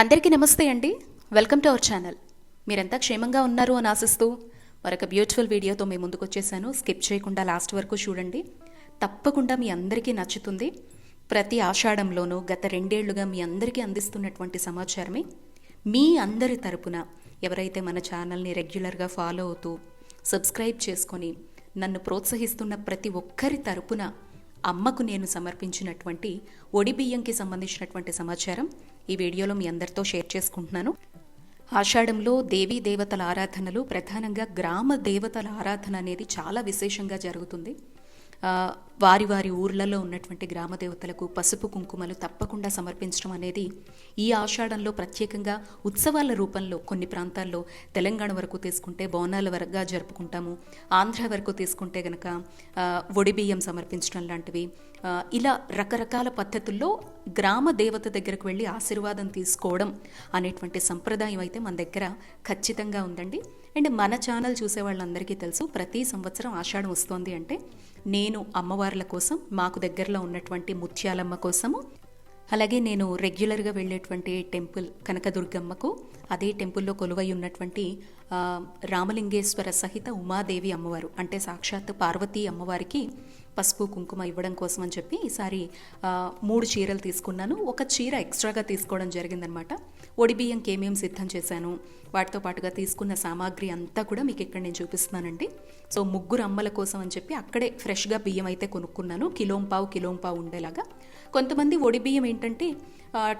అందరికీ నమస్తే అండి. Welcome to our channel. మీరంతా క్షేమంగా ఉన్నారు అని ఆశిస్తూ మరొక బ్యూటిఫుల్ వీడియోతో మేము ముందుకు వచ్చేసాను. స్కిప్ చేయకుండా లాస్ట్ వరకు చూడండి. తప్పకుండా మీ అందరికీ నచ్చుతుంది. ప్రతి ఆషాఢంలోనూ గత రెండేళ్ళుగా మీ అందరికీ అందిస్తున్నటువంటి సమాచారమే. మీ అందరి తరపున ఎవరైతే మన ఛానల్ని రెగ్యులర్గా ఫాలో అవుతూ సబ్స్క్రైబ్ చేసుకొని నన్ను ప్రోత్సహిస్తున్న ప్రతి ఒక్కరి తరపున అమ్మకు నేను సమర్పించినటువంటి ఒడి బియ్యంకి సంబంధించినటువంటి సమాచారం ఈ వీడియోలో మీ అందరితో షేర్ చేసుకుంటున్నాను. ఆషాఢంలో దేవీ దేవతల ఆరాధనలు ప్రధానంగా గ్రామ దేవతల ఆరాధన అనేది చాలా విశేషంగా జరుగుతుంది. వారి వారి ఊర్లలో ఉన్నటువంటి గ్రామ దేవతలకు పసుపు కుంకుమలు తప్పకుండా సమర్పించడం అనేది ఈ ఆషాఢంలో ప్రత్యేకంగా ఉత్సవాల రూపంలో కొన్ని ప్రాంతాల్లో తెలంగాణ వరకు తీసుకుంటే బోనాల వరగా జరుపుకుంటాము. ఆంధ్ర వరకు తీసుకుంటే గనక ఒడిబియ్యం ఒడి బియ్యం సమర్పించడం లాంటివి ఇలా రకరకాల పద్ధతుల్లో గ్రామ దేవత దగ్గరకు వెళ్ళి ఆశీర్వాదం తీసుకోవడం అనేటువంటి సంప్రదాయం అయితే మన దగ్గర ఖచ్చితంగా ఉందండి. అండ్ మన ఛానల్ చూసే వాళ్ళందరికీ తెలుసు ప్రతి సంవత్సరం ఆషాఢం వస్తోంది అంటే నేను అమ్మవార్ల కోసం మాకు దగ్గరలో ఉన్నటువంటి ముత్యాలమ్మ కోసము అలాగే నేను రెగ్యులర్గా వెళ్ళేటువంటి టెంపుల్ కనకదుర్గమ్మకు అదే టెంపుల్లో కొలువై ఉన్నటువంటి రామలింగేశ్వర సహిత ఉమాదేవి అమ్మవారు అంటే సాక్షాత్ పార్వతీ అమ్మవారికి పసుపు కుంకుమ ఇవ్వడం కోసం అని చెప్పి ఈసారి మూడు చీరలు తీసుకున్నాను. ఒక చీర ఎక్స్ట్రాగా తీసుకోవడం జరిగిందనమాట. ఒడి బియ్యంకి ఏమేమి సిద్ధం చేశాను వాటితో పాటుగా తీసుకున్న సామాగ్రి అంతా కూడా మీకు ఇక్కడ నేను చూపిస్తున్నానండి. సో ముగ్గురు అమ్మల కోసం అని చెప్పి అక్కడే ఫ్రెష్గా బియ్యం అయితే కొనుక్కున్నాను కిలోం పావు కిలోం పావు ఉండేలాగా. కొంతమంది ఒడి బియ్యం ఏంటంటే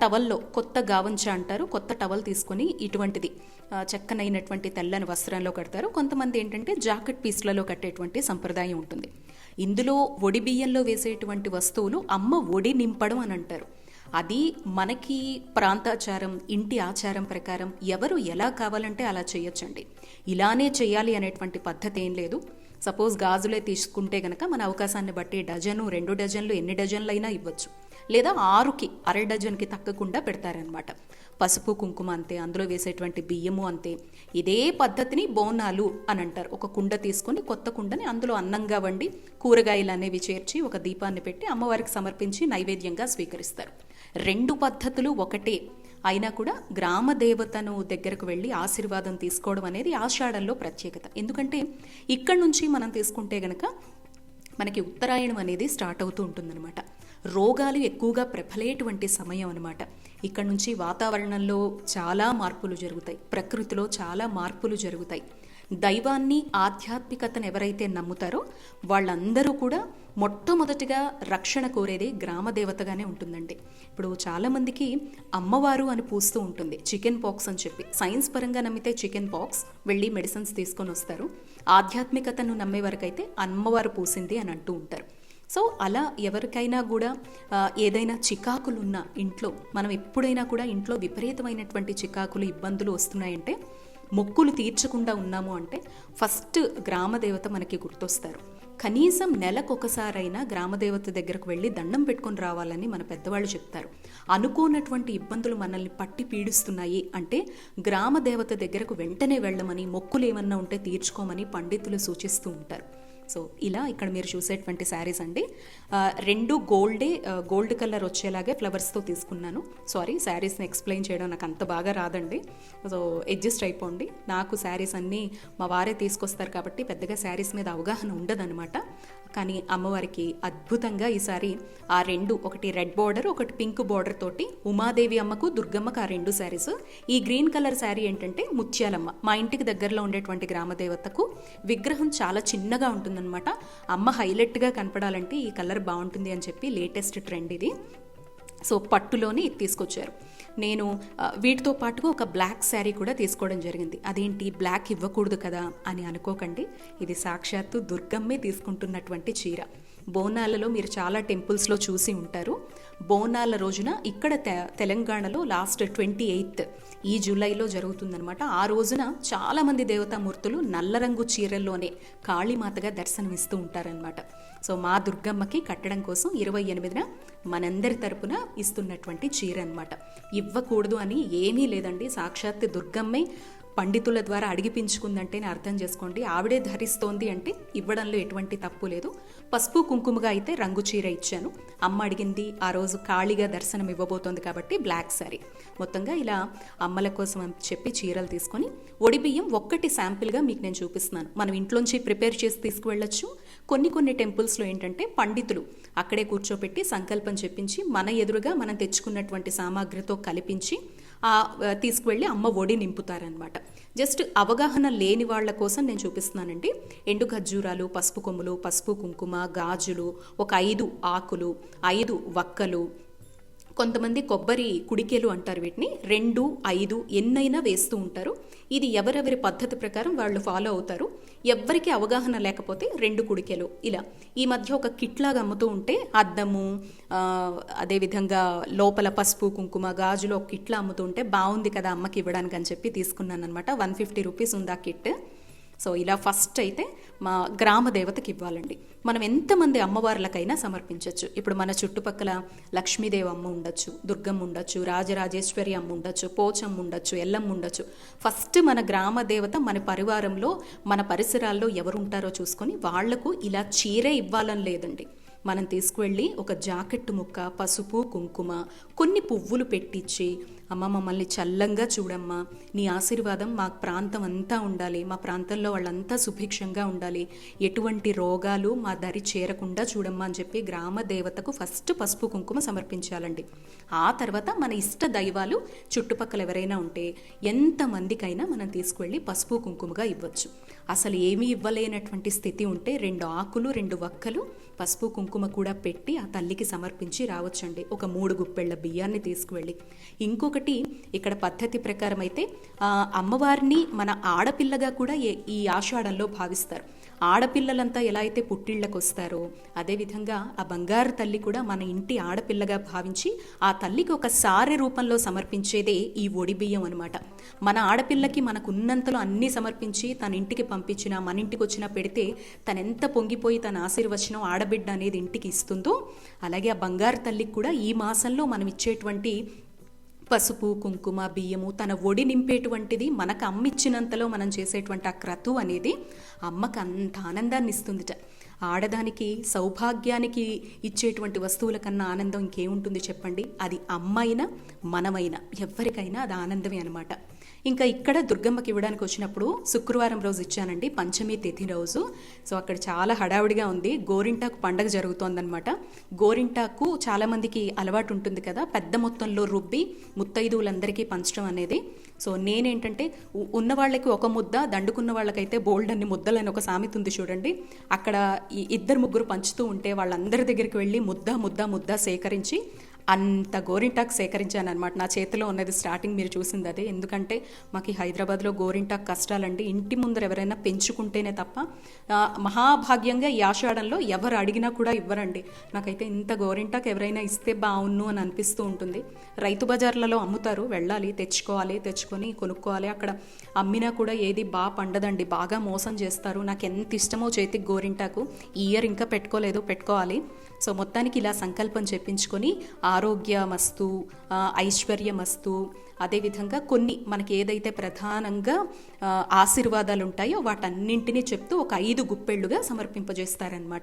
టవల్లో కొత్త గావంచ అంటారు కొత్త టవల్ తీసుకొని ఇటువంటిది చెక్కనైనటువంటి తెల్లని వస్త్రంలో కడతారు. కొంతమంది ఏంటంటే జాకెట్ పీస్లలో కట్టేటువంటి సంప్రదాయం ఉంటుంది. ఇందులో ఒడి బియ్యంలో వేసేటువంటి వస్తువులు అమ్మ ఒడి నింపడం అని అంటారు. అది మనకి ప్రాంతాచారం ఇంటి ఆచారం ప్రకారం ఎవరు ఎలా కావాలంటే అలా చేయొచ్చండి. ఇలానే చేయాలి అనేటువంటి పద్ధతి ఏం లేదు. సపోజ్ గాజులే తీసుకుంటే కనుక మన అవకాశాన్ని బట్టి డజను రెండు డజన్లు ఎన్ని డజన్లు అయినా ఇవ్వచ్చు. లేదా ఆరుకి అర డజన్కి తక్కకుండా పెడతారనమాట పసుపు కుంకుమ అంతే అందులో వేసేటువంటి బియ్యము అంతే. ఇదే పద్ధతిని బోనాలు అని అంటారు. ఒక కుండ తీసుకొని కొత్త కుండని అందులో అన్నంగా వండి కూరగాయలు అనేవి చేర్చి ఒక దీపాన్ని పెట్టి అమ్మవారికి సమర్పించి నైవేద్యంగా స్వీకరిస్తారు. రెండు పద్ధతులు ఒకటే. అయినా కూడా గ్రామ దేవతను దగ్గరకు వెళ్ళి ఆశీర్వాదం తీసుకోవడం అనేది ఆషాఢంలో ప్రత్యేకత. ఎందుకంటే ఇక్కడ నుంచి మనం తీసుకుంటే గనక మనకి ఉత్తరాయణం అనేది స్టార్ట్ అవుతూ ఉంటుందన్నమాట. రోగాలు ఎక్కువగా ప్రబలేటువంటి సమయం అనమాట ఇక్కడ నుంచి వాతావరణంలో చాలా మార్పులు జరుగుతాయి. ప్రకృతిలో చాలా మార్పులు జరుగుతాయి. దైవాన్ని ఆధ్యాత్మికతను ఎవరైతే నమ్ముతారో వాళ్ళందరూ కూడా మొట్టమొదటిగా రక్షణ కోరేది గ్రామ దేవతగానే ఉంటుందండి. ఇప్పుడు చాలామందికి అమ్మవారు అని పూస్తూ ఉంటుంది. చికెన్ పాక్స్ అని చెప్పి. సైన్స్ పరంగా నమ్మితే చికెన్ పాక్స్ వెళ్ళి మెడిసిన్స్ తీసుకొని వస్తారు. ఆధ్యాత్మికతను నమ్మే వరకైతే అమ్మవారు పూసింది అని అంటూ ఉంటారు. సో అలా ఎవరికైనా కూడా ఏదైనా చికాకులు ఉన్న ఇంట్లో మనం ఎప్పుడైనా కూడా ఇంట్లో విపరీతమైనటువంటి చికాకులు ఇబ్బందులు వస్తున్నాయంటే మొక్కులు తీర్చకుండా ఉన్నాము అంటే ఫస్ట్ గ్రామదేవత మనకి గుర్తొస్తారు. కనీసం నెలకొకసారైనా గ్రామదేవత దగ్గరకు వెళ్ళి దండం పెట్టుకొని రావాలని మన పెద్దవాళ్ళు చెప్తారు. అనుకోనటువంటి ఇబ్బందులు మనల్ని పట్టి పీడిస్తున్నాయి అంటే గ్రామదేవత దగ్గరకు వెంటనే వెళ్ళమని మొక్కులు ఏమన్నా ఉంటే తీర్చుకోమని పండితులు సూచిస్తూ ఉంటారు. సో ఇలా ఇక్కడ మీరు చూసేటువంటి శారీస్ అండి. రెండు గోల్డే గోల్డ్ కలర్ వచ్చేలాగే ఫ్లవర్స్తో తీసుకున్నాను. సారీ శారీస్ని ఎక్స్ప్లెయిన్ చేయడం నాకు అంత బాగా రాదండి. సో అడ్జస్ట్ అయిపోండి నాకు శారీస్ అన్నీ మా వారే తీసుకొస్తారు కాబట్టి పెద్దగా శారీస్ మీద అవగాహన ఉండదన్నమాట. కానీ అమ్మవారికి అద్భుతంగా ఈసారి ఆ రెండు ఒకటి రెడ్ బార్డర్ ఒకటి పింక్ బార్డర్ తోటి ఉమాదేవి అమ్మకు దుర్గమ్మకు ఆ రెండు శారీస్. ఈ గ్రీన్ కలర్ శారీ ఏంటంటే ముత్యాలమ్మ. మా ఇంటికి దగ్గరలో ఉండేటువంటి గ్రామదేవతకు విగ్రహం చాలా చిన్నగా ఉంటుంది. ఉంటుందన్నమాట అమ్మ హైలైట్గా కనపడాలంటే ఈ కలర్ బాగుంటుంది అని చెప్పి లేటెస్ట్ ట్రెండ్ ఇది. సో పట్టులోని ఇది తీసుకొచ్చారు. నేను వీటితో పాటుగా ఒక బ్లాక్ శారీ కూడా తీసుకోవడం జరిగింది. అదేంటి? బ్లాక్ ఇవ్వకూడదు కదా అని అనుకోకండి. ఇది సాక్షాత్తు దుర్గమ్మే తీసుకుంటున్నటువంటి చీర. బోనాలలో మీరు చాలా టెంపుల్స్లో చూసి ఉంటారు. బోనాల రోజున ఇక్కడ తె- తెలంగాణలో లాస్ట్ ట్వంటీ ఎయిత్ ఈ జూలైలో జరుగుతుందనమాట ఆ రోజున చాలామంది దేవతామూర్తులు నల్ల రంగు చీరల్లోనే కాళీమాతగా దర్శనమిస్తూ ఉంటారనమాట సో మా దుర్గమ్మకి కట్టడం కోసం ఇరవై ఎనిమిదిన మనందరి తరపున ఇస్తున్నటువంటి చీర అనమాట ఇవ్వకూడదు అని ఏమీ లేదండి. సాక్షాత్ దుర్గమ్మే పండితుల ద్వారా అడిగిపించుకుందంటేనే అర్థం చేసుకోండి. ఆవిడే ధరిస్తోంది అంటే ఇవ్వడంలో ఎటువంటి తప్పు లేదు. పసుపు కుంకుమగా అయితే రంగు చీర ఇచ్చాను. అమ్మ అడిగింది ఆ రోజు ఖాళీగా దర్శనం ఇవ్వబోతోంది కాబట్టి బ్లాక్ శారీ మొత్తంగా ఇలా అమ్మల కోసం చెప్పి చీరలు తీసుకొని ఒడి బియ్యం ఒక్కటి శాంపిల్గా మీకు నేను చూపిస్తున్నాను. మనం ఇంట్లోంచి ప్రిపేర్ చేసి తీసుకువెళ్ళొచ్చు. కొన్ని కొన్ని టెంపుల్స్లో ఏంటంటే పండితులు అక్కడే కూర్చోపెట్టి సంకల్పం చెప్పించి మన ఎదురుగా మనం తెచ్చుకున్నటువంటి సామాగ్రితో కలిపించి తీసుకువెళ్ళి అమ్మ ఒడి నింపుతారనమాట జస్ట్ అవగాహన లేని వాళ్ళ కోసం నేను చూపిస్తున్నానండి. ఎండు ఖర్జూరాలు పసుపు కొమ్ములు పసుపు కుంకుమ గాజులు ఒక ఐదు ఆకులు ఐదు వక్కలు కొంతమంది కొబ్బరి కుడికేలు అంటారు వీటిని. రెండు ఐదు ఎన్నైనా వేస్తూ ఉంటారు. ఇది ఎవరెవరి పద్ధతి ప్రకారం వాళ్ళు ఫాలో అవుతారు. ఎవ్వరికీ అవగాహన లేకపోతే రెండు కుడికెలు. ఇలా ఈ మధ్య ఒక కిట్ లాగా అమ్ముతూ ఉంటే అద్దము అదేవిధంగా లోపల పసుపు కుంకుమ గాజులు ఒక కిట్లా అమ్ముతూ ఉంటే బాగుంది కదా అమ్మకి ఇవ్వడానికి అని చెప్పి తీసుకున్నాను అనమాట వన్ ఫిఫ్టీ రూపీస్ ఉంది ఆ కిట్. సో ఇలా ఫస్ట్ అయితే మా గ్రామ దేవతకి ఇవ్వాలండి. మనం ఎంతమంది అమ్మవార్లకైనా సమర్పించవచ్చు ఇప్పుడు మన చుట్టుపక్కల లక్ష్మీదేవి అమ్మ ఉండొచ్చు దుర్గమ్మ ఉండొచ్చు రాజరాజేశ్వరి అమ్మ ఉండొచ్చు పోచమ్మ ఉండొచ్చు ఎల్లమ్మ ఉండొచ్చు. ఫస్ట్ మన గ్రామ దేవత మన పరివారంలో మన పరిసరాల్లో ఎవరుంటారో చూసుకొని వాళ్ళకు ఇలా చీరే ఇవ్వాలని లేదండి. మనం తీసుకువెళ్ళి ఒక జాకెట్ ముక్క పసుపు కుంకుమ కొన్ని పువ్వులు పెట్టించి అమ్మ మమ్మల్ని చల్లంగా చూడమ్మా. నీ ఆశీర్వాదం మా ప్రాంతం అంతా ఉండాలి. మా ప్రాంతంలో వాళ్ళంతా సుభిక్షంగా ఉండాలి. ఎటువంటి రోగాలు మా దరి చేరకుండా చూడమ్మా అని చెప్పి గ్రామ దేవతకు ఫస్ట్ పసుపు కుంకుమ సమర్పించాలండి. ఆ తర్వాత మన ఇష్ట దైవాలు చుట్టుపక్కల ఎవరైనా ఉంటే ఎంతమందికైనా మనం తీసుకువెళ్ళి పసుపు కుంకుమగా ఇవ్వచ్చు. అసలు ఏమీ ఇవ్వలేనటువంటి స్థితి ఉంటే రెండు ఆకులు రెండు వక్కలు పసుపు కుంకుమ కూడా పెట్టి ఆ తల్లికి సమర్పించి రావచ్చండి. ఒక మూడు గుప్పెళ్ళ బియ్యాన్ని తీసుకువెళ్ళి. ఇంకొకటి ఇక్కడ పద్ధతి ప్రకారం అయితే అమ్మవారిని మన ఆడపిల్లగా కూడా ఈ ఆషాఢంలో భావిస్తారు. ఆడపిల్లలంతా ఎలా అయితే పుట్టిళ్ళకు వస్తారో అదేవిధంగా ఆ బంగారు తల్లి కూడా మన ఇంటి ఆడపిల్లగా భావించి ఆ తల్లికి ఒక సారె రూపంలో సమర్పించేదే ఈ ఒడి బియ్యం అనమాట మన ఆడపిల్లకి మనకు ఉన్నంతలో అన్నీ సమర్పించి తన ఇంటికి పంపించినా మన ఇంటికి వచ్చినా పెడితే తనెంత పొంగిపోయి తన ఆశీర్వచనం ఆడబిడ్డ అనేది ఇంటికి ఇస్తుందో అలాగే ఆ బంగారు తల్లికి కూడా ఈ మాసంలో మనం ఇచ్చేటువంటి పసుపు కుంకుమ బియ్యము తన ఒడి నింపేటువంటిది మనకు అమ్మిచ్చినంతలో మనం చేసేటువంటి ఆ క్రతు అనేది అమ్మకు అంత ఆనందాన్ని ఇస్తుందిట ఆడదానికి సౌభాగ్యానికి ఇచ్చేటువంటి వస్తువుల కన్నా ఆనందం ఇంకేముంటుంది చెప్పండి? అది అమ్మైనా మనమైనా ఎవరికైనా అది ఆనందమే అనమాట ఇంకా ఇక్కడ దుర్గమ్మకి ఇవ్వడానికి వచ్చినప్పుడు శుక్రవారం రోజు ఇచ్చానండి పంచమి తిథి రోజు. సో అక్కడ చాలా హడావిడిగా ఉంది. గోరింటాకు పండగ జరుగుతోందనమాట గోరింటాకు చాలామందికి అలవాటు ఉంటుంది కదా పెద్ద మొత్తంలో రుబ్బి ముత్తైదువులందరికీ పంచడం అనేది. సో నేనేంటంటే ఉ- ఉన్న వాళ్ళకి ఒక ముద్ద దండుకున్న వాళ్ళకైతే బోల్డ్ అన్ని ముద్దలు అని ఒక సామెత ఉంది చూడండి. అక్కడ ఇద్దరు ముగ్గురు పంచుతూ ఉంటే వాళ్ళందరి దగ్గరికి వెళ్ళి ముద్ద ముద్ద ముద్ద సేకరించి అంత గోరింటాకు సేకరించాను అనమాట నా చేతిలో ఉన్నది స్టార్టింగ్ మీరు చూసింది అదే. ఎందుకంటే మాకు హైదరాబాద్లో గోరింటాకు కష్టాలండి. ఇంటి ముందర ఎవరైనా పెంచుకుంటేనే తప్ప మహాభాగ్యంగా ఈ ఆషాఢంలో ఎవరు అడిగినా కూడా ఇవ్వరండి. నాకైతే ఇంత గోరింటాకు ఎవరైనా ఇస్తే బాగున్ను అని అనిపిస్తూ ఉంటుంది. రైతు బజార్లలో అమ్ముతారు. వెళ్ళాలి తెచ్చుకోవాలి తెచ్చుకొని కొనుక్కోవాలి. అక్కడ అమ్మినా కూడా ఏది బాగా పండదండి. బాగా మోసం చేస్తారు. నాకు ఎంత ఇష్టమో చేతికి గోరింటాకు. ఈ ఇయర్ ఇంకా పెట్టుకోలేదు. పెట్టుకోవాలి. సో మొత్తానికి ఇలా సంకల్పం చెప్పించుకొని ఆరోగ్యమస్తు ఐశ్వర్య ఐశ్వర్యమస్తు అదేవిధంగా కొన్ని మనకి ఏదైతే ప్రధానంగా ఆశీర్వాదాలు ఉంటాయో వాటన్నింటినీ చెప్తూ ఒక ఐదు గుప్పెళ్ళుగా సమర్పింపజేస్తారనమాట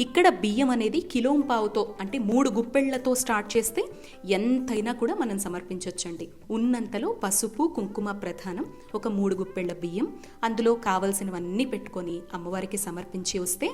ఇక్కడ బియ్యం అనేది కిలోంపావుతో అంటే మూడు గుప్పెళ్ళతో స్టార్ట్ చేస్తే ఎంతైనా కూడా మనం సమర్పించవచ్చండి ఉన్నంతలో పసుపు కుంకుమ ప్రధానం ఒక మూడు గుప్పెళ్ళ బియ్యం అందులో కావలసినవన్నీ పెట్టుకొని అమ్మవారికి సమర్పించి వస్తే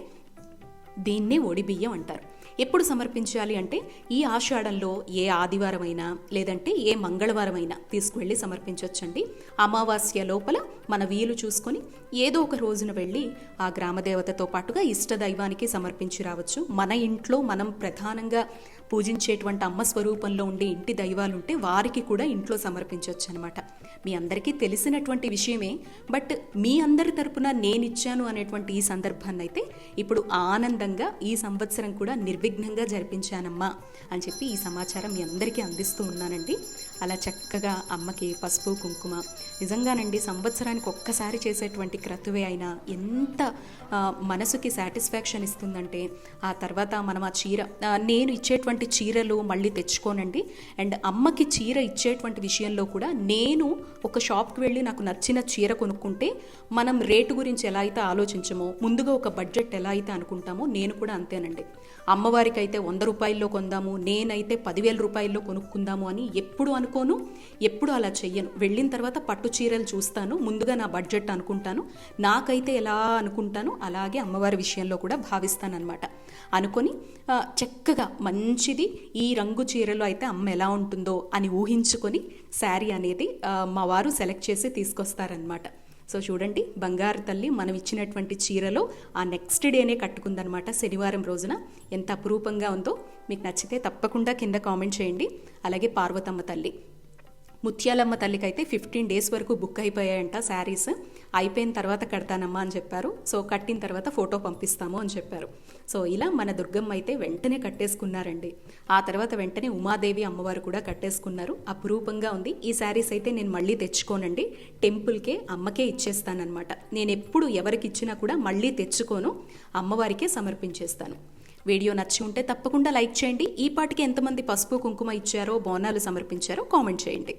దీన్నే ఒడి బియ్యం అంటారు. ఎప్పుడు సమర్పించాలి అంటే ఈ ఆషాఢంలో ఏ ఆదివారమైనా లేదంటే ఏ మంగళవారమైనా తీసుకువెళ్ళి సమర్పించవచ్చండి అమావాస్య లోపల మన వీలు చూసుకొని ఏదో ఒక రోజున వెళ్ళి ఆ గ్రామదేవతతో పాటుగా ఇష్ట దైవానికి సమర్పించి రావచ్చు. మన ఇంట్లో మనం ప్రధానంగా పూజించేటువంటి అమ్మ స్వరూపంలో ఉండే ఇంటి దైవాలుంటే వారికి కూడా ఇంట్లో సమర్పించవచ్చు అనమాట మీ అందరికీ తెలిసినటువంటి విషయమే బట్ మీ అందరి తరపున నేనిచ్చాను అనేటువంటి ఈ సందర్భాన్ని అయితే ఇప్పుడు ఆనందంగా ఈ సంవత్సరం కూడా నిర్విఘ్నంగా జరిపించానమ్మా అని చెప్పి ఈ సమాచారం మీ అందరికీ అందిస్తూ ఉన్నానండి. అలా చక్కగా అమ్మకి పసుపు కుంకుమ నిజంగానండి సంవత్సరానికి ఒక్కసారి చేసేటువంటి క్రతువే అయినా ఎంత మనసుకి సాటిస్ఫాక్షన్ ఇస్తుందంటే ఆ తర్వాత మనం ఆ చీర నేను ఇచ్చేటువంటి చీరలు మళ్ళీ తెచ్చుకోనండి. అండ్ అమ్మకి చీర ఇచ్చేటువంటి విషయంలో కూడా నేను ఒక షాప్కి వెళ్ళి నాకు నచ్చిన చీర కొనుక్కుంటే మనం రేటు గురించి ఎలా అయితే ఆలోచించమో ముందుగా ఒక బడ్జెట్ ఎలా అయితే అనుకుంటామో నేను కూడా అంతేనండి. అమ్మవారికి అయితే వంద రూపాయల్లో కొందాము నేనైతే పదివేల రూపాయల్లో కొనుక్కుందాము అని ఎప్పుడు అనుకోను ఎప్పుడు అలా చెయ్యను. వెళ్ళిన తర్వాత పట్టు చీరలు చూస్తాను ముందుగా నా బడ్జెట్ అనుకుంటాను నాకైతే ఎలా అనుకుంటానో అలాగే అమ్మవారి విషయంలో కూడా భావిస్తానన్నమాట. అనుకొని చక్కగా మంచిది ఈ రంగు చీరలో అయితే అమ్మ ఎలా ఉంటుందో అని ఊహించుకొని శారీ అనేది మా వారు సెలెక్ట్ చేసి తీసుకొస్తారనమాట సో చూడండి బంగారు తల్లి మనం ఇచ్చినటువంటి చీరలో ఆ నెక్స్ట్ డేనే కట్టుకుందనమాట శనివారం రోజున. ఎంత అపురూపంగా ఉందో మీకు నచ్చితే తప్పకుండా కింద కామెంట్ చేయండి. అలాగే పార్వతమ్మ తల్లి. ముత్యాలమ్మ తల్లికి అయితే ఫిఫ్టీన్ డేస్ వరకు బుక్ అయిపోయాయంట శారీస్. అయిపోయిన తర్వాత కడతానమ్మా అని చెప్పారు. సో కట్టిన తర్వాత ఫోటో పంపిస్తాము అని చెప్పారు. సో ఇలా మన దుర్గమ్మ అయితే వెంటనే కట్టేసుకున్నారండి. ఆ తర్వాత వెంటనే ఉమాదేవి అమ్మవారు కూడా కట్టేసుకున్నారు. అపురూపంగా ఉంది. ఈ శారీస్ అయితే నేను మళ్ళీ తెచ్చుకోనండి. టెంపుల్కే అమ్మకే ఇచ్చేస్తానన్నమాట. నేను ఎప్పుడు ఎవరికి ఇచ్చినా కూడా మళ్ళీ తెచ్చుకోను. అమ్మవారికే సమర్పించేస్తాను. వీడియో నచ్చి ఉంటే తప్పకుండా లైక్ చేయండి. ఈ పాటికి ఎంతమంది పసుపు కుంకుమ ఇచ్చారో బోనాలు సమర్పించారో కామెంట్ చేయండి.